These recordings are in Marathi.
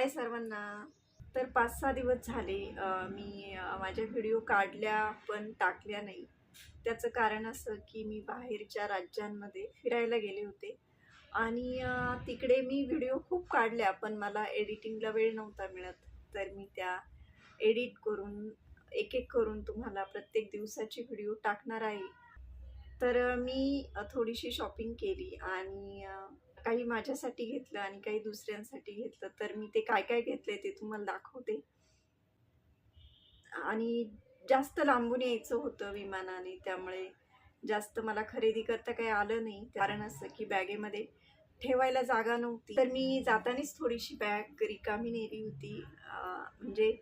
हाय सर्वांना. तर पाच सहा दिवस झाले मी माझ्या व्हिडिओ काढल्या पण टाकल्या नाही. त्याचं कारण असं की मी बाहेरच्या राज्यांमध्ये फिरायला गेले होते. आणि तिकडे मी व्हिडिओ खूप काढल्या पण मला एडिटिंगला वेळ नव्हता मिळत. तर मी त्या एडिट करून एक एक करून तुम्हाला प्रत्येक दिवसाची व्हिडिओ टाकणार आहे. तर मी थोडीशी शॉपिंग केली आणि काही माझ्यासाठी घेतलं आणि काही दुसऱ्यांसाठी घेतलं तर मी ते काय काय घेतलंय ते तुम्हाला दाखवते. आणि जास्त लांबून यायचं होतं विमानाने त्यामुळे जास्त मला खरेदी करता काही आलं नाही. कारण असं की बॅगेमध्ये ठेवायला जागा नव्हती. तर मी जातानीच थोडीशी बॅग रिकामी नेली होती. म्हणजे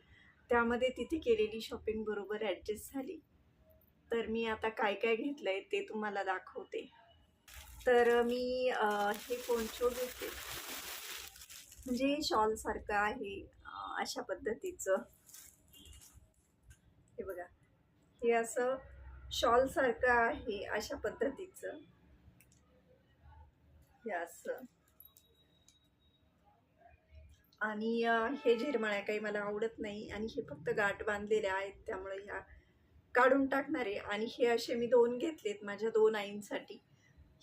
त्यामध्ये तिथे केलेली शॉपिंग बरोबर ॲडजस्ट झाली. तर मी आता काय काय घेतलं आहे ते तुम्हाला दाखवते. तर मी हे पोंचो घेते. म्हणजे शॉलसारखं आहे अशा पद्धतीचं. हे बघा. हे असं शॉलसारखं आहे अशा पद्धतीचं. हे असं. आणि हे झिरमाळ्या काही मला आवडत नाही आणि हे फक्त गाठ बांधलेल्या आहेत त्यामुळे ह्या काढून टाकणारे. आणि हे असे मी दोन घेतलेत माझ्या दोन आईंसाठी.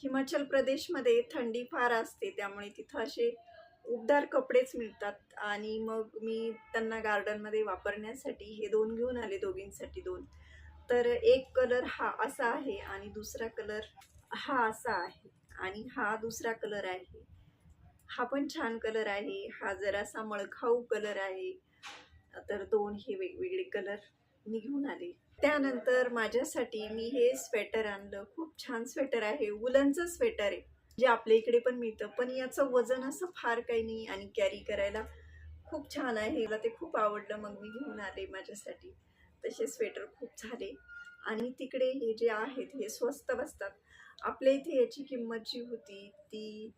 हिमाचल प्रदेशमध्ये थंडी फार असते त्यामुळे तिथं असे उबदार कपडेच मिळतात. आणि मग मी त्यांना गार्डनमध्ये वापरण्यासाठी हे दोन घेऊन आले दोघींसाठी दोन. तर एक कलर हा असा आहे आणि दुसरा कलर हा असा आहे. आणि हा दुसरा कलर आहे. हा पण छान कलर आहे. हा जरासा मळखाऊ कलर आहे. तर दोन हे वेगवेगळे कलर. मी घेऊन आले. त्यानंतर माझ्यासाठी मी हे स्वेटर आणलं. खूप छान स्वेटर आहे. उलनचं स्वेटर आहे. जे आपल्या इकडे पण मिळतं. पण याचं वजन असं फार काही नाही आणि कॅरी करायला खूप छान आहे. मला ते खूप आवडलं. मग मी घेऊन आले माझ्यासाठी. तसे स्वेटर खूप झाले. आणि तिकडे हे जे आहेत हे स्वस्त बसतात. आपल्या इथे याची किंमत जी होती ती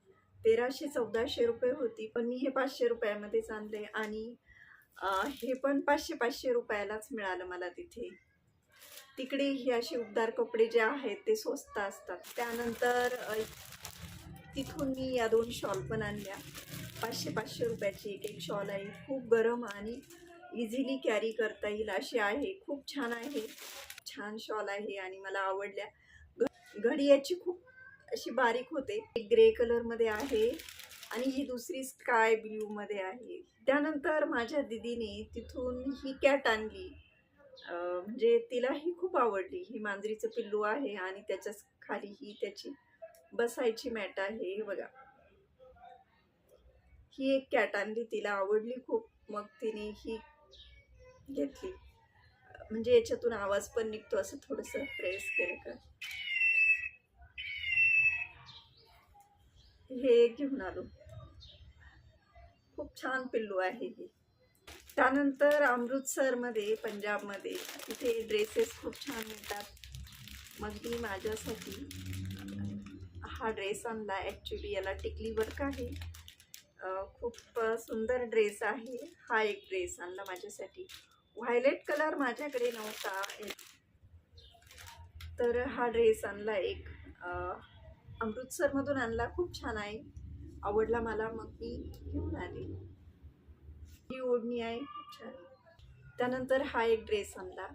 तेराशे चौदाशे रुपये होती. पण मी हे पाचशे रुपयामध्येच आणले. आणि हे पण पाचशे पाचशे रुपयालाच मिळालं मला तिथे. तिकडे हे असे उबदार कपडे जे आहेत ते स्वस्त असतात. त्यानंतर तिथून मी या दोन शॉल पण आणल्या. पाचशे पाचशे रुपयाची एक एक शॉल आहे. खूप गरम आणि इझिली कॅरी करता येईल अशी आहे. खूप छान आहे. छान शॉल आहे आणि मला आवडल्या. घ- घडी याची खूप अशी बारीक होते. ग्रे कलरमध्ये आहे. आणि ही दुसरी स्काय ब्ल्यूमध्ये आहे. त्यानंतर माझ्या दिदीने तिथून ही कॅट आणली. म्हणजे तिला ही खूप आवडली. ही मांजरीचं पिल्लू आहे आणि त्याच्याखाली ही त्याची बसायची मॅट आहे. हे बघा. ही एक कॅट आणली. तिला आवडली खूप. मग तिने ही घेतली. म्हणजे याच्यातून आवाज पण निघतो असं थोडंसं प्रेस केलं का? हे घेऊन आलो. खूप छान पिल्लू आहे हे. त्यानंतर अमृतसरमध्ये पंजाबमध्ये तिथे ड्रेसेस खूप छान मिळतात. मग मी माझ्यासाठी हा ड्रेस आणला. ॲक्च्युली याला टिकली वर्क आहे. खूप सुंदर ड्रेस आहे. हा एक ड्रेस आणला माझ्यासाठी. व्हायलेट कलर माझ्याकडे नव्हता. तर हा ड्रेस आणला एक अमृतसरमधून आणला. खूप छान आहे. आवडला मला. मग मी घेऊन आले. ही ओढणी आहे. खूप छान. त्यानंतर हा एक ड्रेस आणला.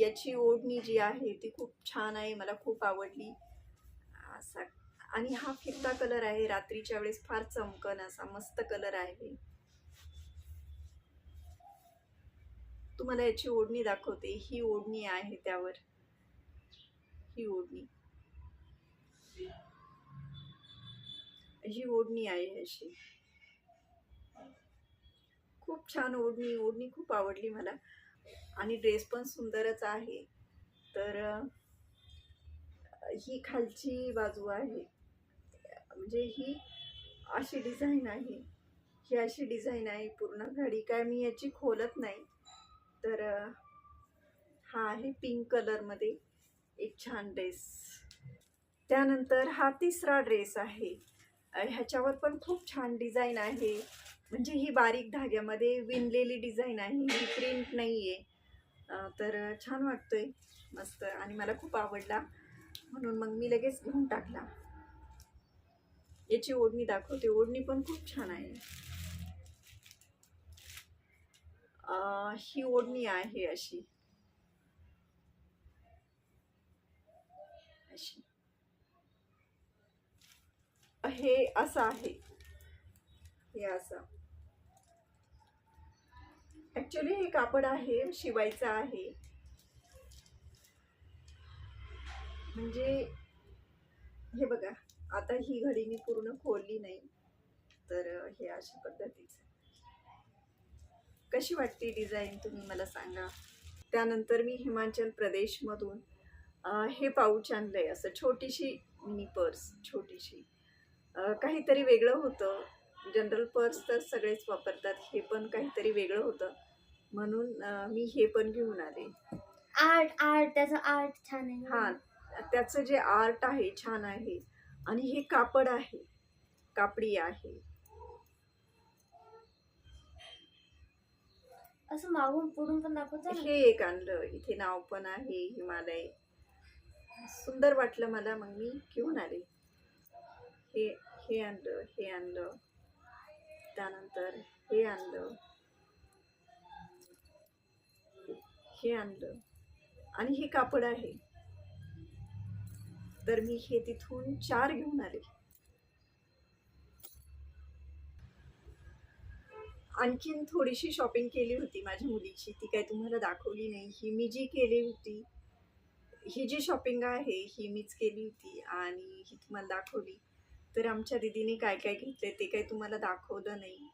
याची ओढणी जी आहे ती खूप छान आहे. मला खूप आवडली. असा आणि हा फिरता कलर आहे. रात्रीच्या वेळेस फार चमकन असा मस्त कलर आहे. तुम्हाला याची ओढणी दाखवते. ही ओढणी आहे त्यावर. ही ओढणी. ही ओढणी आहे अशी. खूप छान ओढणी ओढणी खूप आवडली मला. आणि ड्रेस पण सुंदरच आहे. तर ही खालची बाजू आहे. म्हणजे ही अशी डिझाईन आहे. ही अशी डिझाईन आहे पूर्ण घडी. काय मी याची खोलत नाही. तर हा आहे पिंक कलरमध्ये एक छान ड्रेस त्यानंतर हा तिसरा ड्रेस आहे. ह्याच्यावर पण खूप छान डिझाईन आहे. म्हणजे ही बारीक धाग्यामध्ये विणलेली डिझाईन आहे. ही प्रिंट नाही आहे तर छान वाटतोय. मस्त. आणि मला खूप आवडला. म्हणून मग मी लगेच घेऊन टाकला. याची ओढणी दाखवते. ओढणी पण खूप छान आहे. ही ओढणी आहे अशी. अशी. हे असं आहे. हे असं. ॲक्च्युली हे कापड आहे शिवायचं आहे. म्हणजे हे बघा आता ही घडी मी पूर्ण खोलली नाही तर हे अशा पद्धतीचं. कशी वाटते डिझाईन तुम्ही मला सांगा? त्यानंतर मी हिमाचल प्रदेशमधून हे पाऊच आणलंय असं छोटीशी मिनी पर्स छोटीशी. काहीतरी वेगळं होतं. जनरल पर्स तर सगळेच वापरतात हे पण काहीतरी वेगळं होतं. म्हणून अं, मी हे पण घेऊन आले. आर्ट आर्ट त्याचं आर्ट छान आहे हा त्याचं जे आर्ट आहे छान आहे. आणि हे कापड आहे. कापडी आहे. असं मागून पुढून पण दाखवत जा ना. हे एक आणलं. इथे नाव पण आहे हिमालय. सुंदर वाटलं मला मग मी घेऊन आले. हे हे आणलं हे आणलं. त्यानंतर हे आणलं. हे आणलं. आणि हे कापड आहे. तर मी हे तिथून चार घेऊन आले. आणखीन थोडीशी शॉपिंग केली होती माझ्या मुलीची. ती काय तुम्हाला दाखवली नाही. ही मी जी केली होती ही जी शॉपिंग आहे ही मीच केली होती आणि ही तुम्हाला दाखवली. तर आमच्या दिदीने काय काय घेतले ते काही तुम्हाला दाखवलं नाही.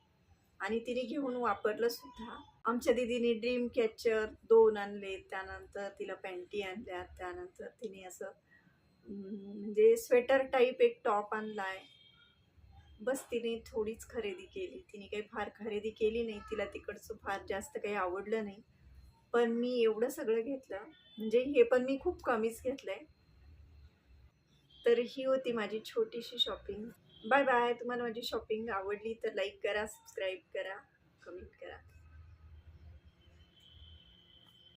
आणि तिने घेऊन वापरलं सुद्धा. आमच्या दिदीने ड्रीम कॅचर दोन आणले त्यानंतर तिला पॅन्टी आणल्या त्यानंतर तिने असं म्हणजे स्वेटर टाईप एक टॉप आणला आहे बस तिने थोडीच खरेदी केली. तिने काही फार खरेदी केली नाही. तिला तिकडचं फार जास्त काही आवडलं नाही. पण मी एवढं सगळं घेतलं. म्हणजे हे पण मी खूप कमीच घेतलं आहे तर ही होती माझी छोटीशी शॉपिंग बाय बाय तुम्हाला माझी शॉपिंग आवडली तर लाईक करा सबस्क्राईब करा कमेंट करा.